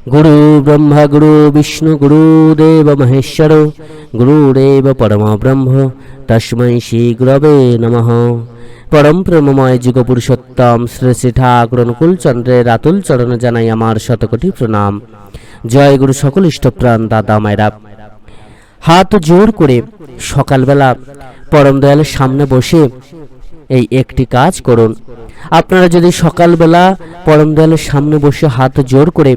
গুরু ব্রহ্মা গুরু বিষ্ণু গুরুদেব মহেশ্বর গুরুদেব পরম ব্রহ্ম তস্মৈ শ্রী গুরবে নমঃ পরম প্রেমময় যুগ পুরুষোত্তম শ্রী শ্রী ঠাকুর অনুকূল চন্দ্রের রাতুল চরণে জানাই আমার শতকোটি প্রণাম জয় গুরু সকল ইষ্টপ্রাণ দাদা মায়েরা। হাত জোর করে সকালবেলা পরম দয়ালের সামনে বসে এই একটি কাজ করুন। আপনারা যদি সকালবেলা পরম দয়ালের সামনে বসে হাত জোর করে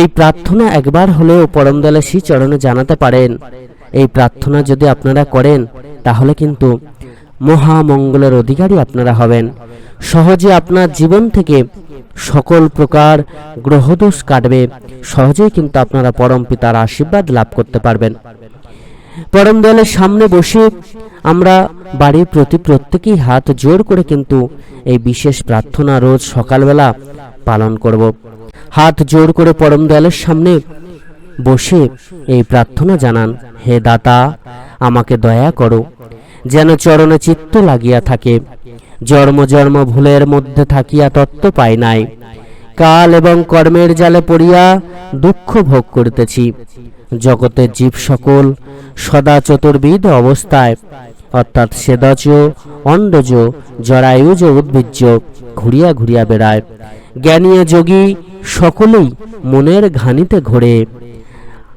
এই প্রার্থনা একবার হলেও পরম দয়ালের শ্রী চরণে জানাতে পারেন। এই প্রার্থনা যদি আপনারা করেন, তাহলে কিন্তু মহামঙ্গলের অধিকারী আপনারা হবেন। সহজে আপনার জীবন থেকে সকল প্রকার গ্রহদোষ কাটবে। সহজেই কিন্তু আপনারা পরম পিতার আশীর্বাদ লাভ করতে পারবেন। পরম দয়ালের সামনে বসে আমরা বাড়ির প্রতি প্রত্যেকেই হাত জোর করে কিন্তু এই বিশেষ প্রার্থনা রোজ সকালবেলা পালন করব। হাত জোর করে পরম দয়ালের সামনে বসে এই প্রার্থনা জানান, হে দাতা, আমাকে দয়া করো। যেন চরণে চিত্ত লাগিয়া থাকে, জন্ম জন্ম ভুলের মধ্যে থাকিয়া তত্ত্ব পাই নাই। কাল এবং কর্মের জালে পড়িয়া দুঃখ ভোগ করিতেছি। জগতের জীব সকল সদা চতুর্বিধ অবস্থায়, অর্থাৎ সেদজ, অন্ডজ, জরায়ুজ, উদ্ভিজ্জ, ঘুরিয়া ঘুরিয়া বেড়ায়। জ্ঞানীয় যোগী সকলেই মনের ঘানিতে ঘোরে।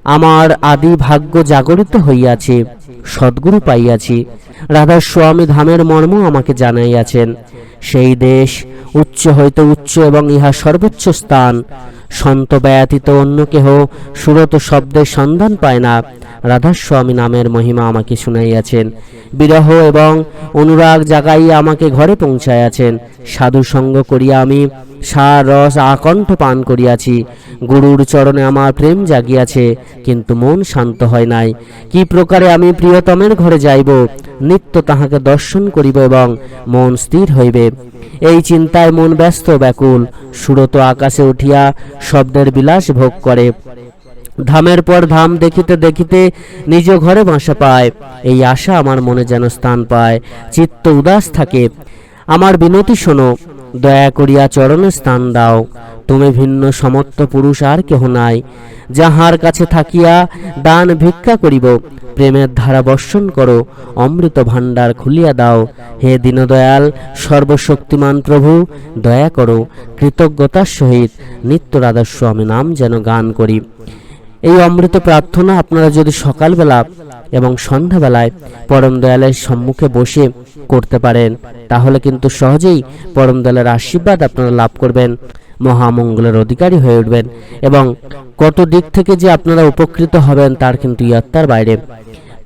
আমার আদি ভাগ্য জাগরিত হইয়াছে, সদ্গুরু পাইয়াছি। রাধা স্বামী ধামের মর্ম আমাকে জানাইয়াছেন। সেই দেশ উচ্চ হইতে উচ্চ এবং ইহা সর্বোচ্চ স্থান। সন্ত ব্যতীত অন্য কেহ সুরত শব্দের সন্ধান পায় না। রাধাস্বামী নামের মহিমা আমাকে শুনাইয়াছেন। বিরহ এবং অনুরাগ জাগাইয়া আমাকে ঘরে পৌঁছাইয়াছেন। সাধু সঙ্গ করিয়া আমি সার, রস, আকণ্ঠ পান করিয়াছি। গুরুর চরণে আমার প্রেম জাগিয়াছে, কিন্তু মন শান্ত হয় নাই। কি প্রকারে আমি প্রিয়তমের ঘরে যাইব, নিত্য তাহাকে দর্শন করিব এবং মন স্থির হইবে। এই চিন্তায় মন ব্যস্ত ব্যাকুল, সুরত আকাশে উঠিয়া শব্দের বিলাস ভোগ করে। ধামের পর ধাম দেখিতে দেখিতে নিজ ঘরে বাসা পায়। এই আশা আমার মনে যেন স্থান পায়, চিত্ত উদাস থাকে। আমার বিনতি শোনো দয়া করিয়া চরণে স্থান দাও। তুমি ভিন্ন সমর্থ পুরুষ আর কেহ নাই। যাহার কাছে থাকিয়া দান ভিক্ষা করিব, প্রেমের ধারা বর্ষণ করো, অমৃত ভাণ্ডার খুলিয়া দাও। হে দীনদয়াল, সর্বশক্তিমান প্রভু, দয়া করো, কৃতজ্ঞতার সহিত নিত্য আমি নাম যেন গান করি। এই অমৃত প্রার্থনা আপনারা যদি সকালবেলা এবং সন্ধ্যাবেলায় পরম দয়ালের সম্মুখে বসে করতে পারেন। তাহলে কিন্তু সহজেই পরম দয়ালের আশীর্বাদ আপনারা লাভ করবেন, মহামঙ্গলের অধিকারী হয়ে উঠবেন এবং কত দিক থেকে যে আপনারা উপকৃত হবেন তার কিন্তু ইয়াত্তার বাইরে।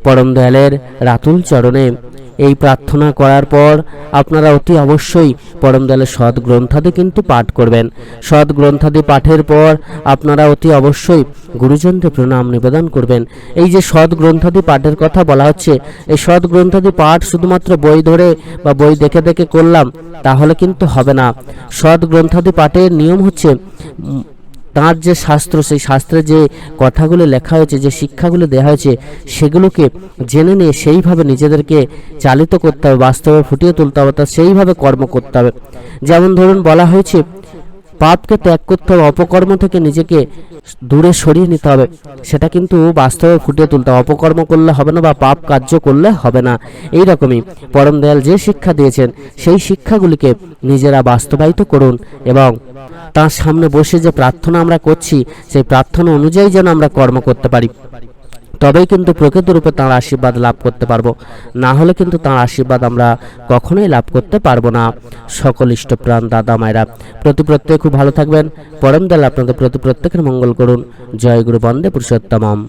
পরম দয়ালের রাতুল চরণে এই প্রার্থনা করার পর আপনারা অতি অবশ্যই পরম দয়ালের সৎ গ্রন্থাদি কিন্তু পাঠ করবেন। সৎ গ্রন্থাদি পাঠের পর আপনারা অতি অবশ্যই গুরুজনকে প্রণাম নিবেদন করবেন। এই যে সৎ গ্রন্থাদি পাঠের কথা বলা হচ্ছে, এই সৎ গ্রন্থাদি পাঠ শুধুমাত্র বই ধরে বা বই দেখে দেখে করলাম, তাহলে কিন্তু হবে না। সৎ গ্রন্থাদি পাঠের নিয়ম হচ্ছে তাঁর যে শাস্ত্র, সেই শাস্ত্রে যে কথাগুলো লেখা হয়েছে, যে শিক্ষাগুলো দেওয়া হয়েছে, সেগুলোকে জেনে নিয়ে সেইভাবে নিজেদেরকে চালিত করতে হবে, বাস্তবে ফুটিয়ে তুলতে হবে তা সেইভাবে কর্ম করতে হবে। যেমন ধরুন বলা হয়েছে পাপকে ত্যাগ করতে হবে, অপকর্ম থেকে নিজেকে দূরে সরিয়ে নিতে হবে। সেটা কিন্তু বাস্তবে ফুটিয়ে তুলতে হবে। অপকর্ম করলে হবে না বা পাপ কার্য করলে হবে না। এই রকমই পরম দয়াল যে শিক্ষা দিয়েছেন, সেই শিক্ষাগুলিকে নিজেরা বাস্তবায়িত করুন এবং তার সামনে বসে যে প্রার্থনা আমরা করছি, সেই প্রার্থনা অনুযায়ী যেন আমরা কর্ম করতে পারি। তবেই কিন্তু প্রকৃত রূপে তাঁর আশীর্বাদ লাভ করতে পারব। না হলে কিন্তু তাঁর আশীর্বাদ আমরা কখনোই লাভ করতে পারব না। সকল ইষ্টপ্রাণ দাদা মায়েরা, প্রতি প্রত্যেক খুব ভালো থাকবেন। পরম দয়াল আপনাদের প্রতি প্রত্যেকের মঙ্গল করুন। জয় গুরু বন্দে পুরুষোত্তমম।